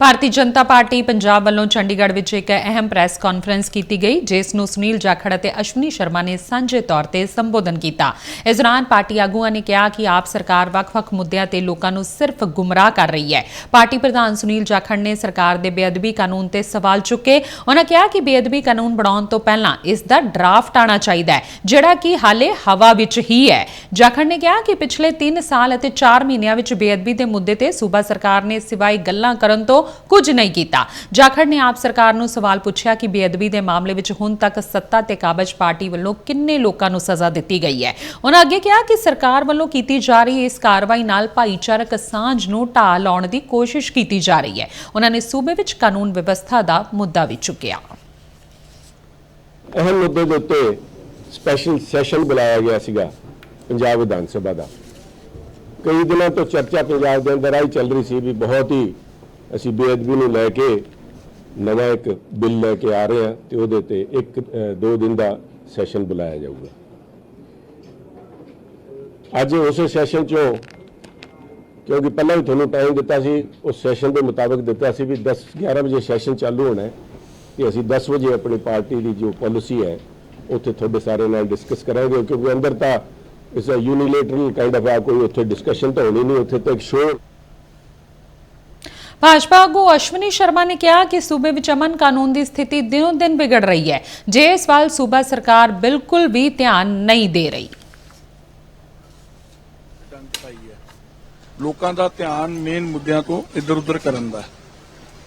Bharatiya Janata party Punjab ਵੱਲੋਂ ਚੰਡੀਗੜ੍ਹ ਵਿੱਚ ਇੱਕ ਅਹਿਮ ਪ੍ਰੈਸ ਕਾਨਫਰੰਸ ਕੀਤੀ ਗਈ, ਜਿਸ ਨੂੰ ਸੁਨੀਲ ਜਾਖੜ ਅਤੇ ਅਸ਼ਵਨੀ ਸ਼ਰਮਾ ਨੇ ਸਾਂਝੇ ਤੌਰ ਤੇ ਸੰਬੋਧਨ ਕੀਤਾ। ਇਸ ਦੌਰਾਨ ਪਾਰਟੀ ਆਗੂਆਂ ਨੇ ਕਿਹਾ ਕਿ ਆਪ ਸਰਕਾਰ ਵੱਖ-ਵੱਖ ਮੁੱਦਿਆਂ ਤੇ ਲੋਕਾਂ ਨੂੰ ਸਿਰਫ ਗੁੰਮਰਾਹ ਕਰ ਰਹੀ ਹੈ। ਪਾਰਟੀ ਪ੍ਰਧਾਨ ਸੁਨੀਲ ਜਾਖੜ ਨੇ ਸਰਕਾਰ ਦੇ ਬੇਅਦਬੀ ਕਾਨੂੰਨ ਤੇ ਸਵਾਲ ਚੁੱਕੇ। ਉਹਨਾਂ ਕਿਹਾ ਕਿ ਬੇਅਦਬੀ ਕਾਨੂੰਨ ਬਣਾਉਣ ਤੋਂ ਪਹਿਲਾਂ ਇਸ ਦਾ ਡਰਾਫਟ ਆਣਾ ਚਾਹੀਦਾ ਹੈ, ਜਿਹੜਾ ਕਿ ਹਾਲੇ ਹਵਾ ਵਿੱਚ ਹੀ ਹੈ। ਜਾਖੜ ਨੇ ਕਿਹਾ ਕਿ ਪਿਛਲੇ 3 ਸਾਲ ਅਤੇ 4 ਮਹੀਨਿਆਂ ਵਿੱਚ ਬੇਅਦਬੀ ਦੇ ਮੁੱਦੇ ਤੇ ਸੂਬਾ ਸਰਕਾਰ ਨੇ ਸਿਵਾਏ ਗੱਲਾਂ ਕਰਨ ਤੋਂ ਕੁਝ ਨਹੀਂ ਕੀਤਾ। ਜਾਖੜ ਨੇ ਆਪ ਸਰਕਾਰ ਨੂੰ ਸਵਾਲ ਪੁੱਛਿਆ ਕਿ ਬੇਅਦਬੀ ਦੇ ਮਾਮਲੇ ਵਿੱਚ ਹੁਣ ਤੱਕ ਸੱਤਾ ਤੇ ਕਾਬਜ ਪਾਰਟੀ ਵੱਲੋਂ ਕਿੰਨੇ ਲੋਕਾਂ ਨੂੰ ਸਜ਼ਾ ਦਿੱਤੀ ਗਈ ਹੈ। ਉਹਨਾਂ ਅੱਗੇ ਕਿਹਾ ਕਿ ਸਰਕਾਰ ਵੱਲੋਂ ਕੀਤੀ ਜਾ ਰਹੀ ਇਸ ਕਾਰਵਾਈ ਨਾਲ ਭਾਈਚਾਰਕ ਸਾਂਝ ਨੂੰ ਢਾਹ ਲਾਉਣ ਦੀ ਕੋਸ਼ਿਸ਼ ਕੀਤੀ ਜਾ ਰਹੀ ਹੈ। ਉਹਨਾਂ ਨੇ ਸੂਬੇ ਵਿੱਚ ਕਾਨੂੰਨ ਵਿਵਸਥਾ ਦਾ ਮੁੱਦਾ ਵੀ ਚੁੱਕਿਆ। ਅਹਿਮ ਮੁੱਦੇ ਦੇ ਉੱਤੇ ਸਪੈਸ਼ਲ ਸੈਸ਼ਨ ਬੁਲਾਇਆ ਗਿਆ ਸੀਗਾ ਪੰਜਾਬ ਵਿਧਾਨ ਸਭਾ ਦਾ। ਕਈ ਦਿਨਾਂ ਤੋਂ ਚਰਚਾ ਪੰਜਾਬ ਦੇ ਅੰਦਰ ਆਈ, ਚੱਲ ਰਹੀ ਸੀ ਵੀ ਬਹੁਤ ਹੀ ਅਸੀਂ ਬੇਅਦਬੀ ਨੂੰ ਲੈ ਕੇ ਨਵਾਂ ਇੱਕ ਬਿੱਲ ਲੈ ਕੇ ਆ ਰਹੇ ਹਾਂ ਤੇ ਉਹਦੇ ਤੇ ਇੱਕ ਦੋ ਦਿਨ ਦਾ ਸੈਸ਼ਨ ਬੁਲਾਇਆ ਜਾਊਗਾ। ਅੱਜ ਉਸੇ ਸੈਸ਼ਨ 'ਚੋਂ, ਕਿਉਂਕਿ ਪਹਿਲਾਂ ਵੀ ਤੁਹਾਨੂੰ ਟਾਈਮ ਦਿੱਤਾ ਸੀ, ਉਸ ਸੈਸ਼ਨ ਦੇ ਮੁਤਾਬਕ ਦਿੱਤਾ ਸੀ ਵੀ 10 11 ਵਜੇ ਸੈਸ਼ਨ ਚਾਲੂ ਹੋਣਾ ਹੈ ਕਿ ਅਸੀਂ 10 ਵਜੇ ਆਪਣੀ ਪਾਰਟੀ ਦੀ ਜੋ ਪਾਲਿਸੀ ਹੈ, ਉੱਥੇ ਤੁਹਾਡੇ ਸਾਰੇ ਨਾਲ ਡਿਸਕਸ ਕਰਾਂਗੇ, ਕਿਉਂਕਿ ਅੰਦਰ ਤਾਂ ਇਸ ਅ ਯੂਨੀਲੇਟਰਲ ਕਾਈਂਡ ਆਫ ਆ, ਕੋਈ ਉੱਥੇ ਡਿਸਕਸ਼ਨ ਤਾਂ ਹੋਣੀ ਨਹੀਂ, ਉੱਥੇ ਤਾਂ ਇੱਕ ਸ਼ੋਰ ਭਾਜਪਾ ਆਗੂ ਅਸ਼ਵਨੀ ਸ਼ਰਮਾ ਨੇ ਕਿਹਾ ਕਿ ਸੂਬੇ ਵਿੱਚ ਅਮਨ ਕਾਨੂੰਨ ਦੀ ਸਥਿਤੀ ਦਿਨੋਂ ਦਿਨ ਵਿਗੜ ਰਹੀ ਹੈ। ਜੇ ਇਸ ਵੱਲ ਸੂਬਾ ਸਰਕਾਰ ਬਿਲਕੁਲ ਵੀ ਧਿਆਨ ਨਹੀਂ ਦੇ ਰਹੀ। ਲੋਕਾਂ ਦਾ ਧਿਆਨ ਮੇਨ ਮੁੱਦਿਆਂ ਤੋਂ ਇੱਧਰ ਉੱਧਰ ਕਰਨ ਦਾ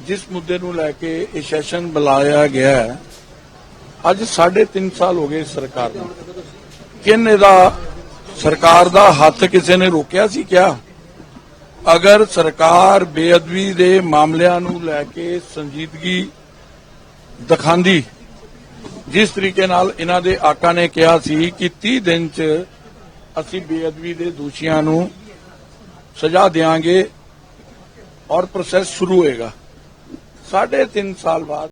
ਜਿਸ ਮੁੱਦੇ ਨੂੰ ਲੈ ਕੇ ਇਹ ਸੈਸ਼ਨ ਬੁਲਾਇਆ ਗਿਆ ਹੈ, ਅੱਜ 3.5 ਸਾਲ ਹੋ ਗਏ ਸਰਕਾਰ ਨੂੰ। ਕਿਨ ਇਹਦਾ ਸਰਕਾਰ ਦਾ ਹੱਥ ਕਿਸੇ ਨੇ ਰੋਕਿਆ ਸੀ ਕਿਆ? ਅਗਰ ਸਰਕਾਰ ਬੇਅਦਬੀ ਦੇ ਮਾਮਲਿਆਂ ਨੂੰ ਲੈ ਕੇ ਸੰਜੀਦਗੀ ਦਿਖਾਉਂਦੀ, ਜਿਸ ਤਰੀਕੇ ਨਾਲ ਇਹਨਾਂ ਦੇ ਆਕਾ ਨੇ ਕਿਹਾ ਸੀ ਕਿ 30 ਦਿਨ ਚ ਅਸੀਂ ਬੇਅਦਬੀ ਦੇ ਦੋਸ਼ੀਆਂ ਨੂੰ ਸਜ਼ਾ ਦੇਵਾਂਗੇ ਔਰ ਪ੍ਰੋਸੈਸ ਸ਼ੁਰੂ ਹੋਏਗਾ। ਸਾਢੇ ਤਿੰਨ ਸਾਲ ਬਾਅਦ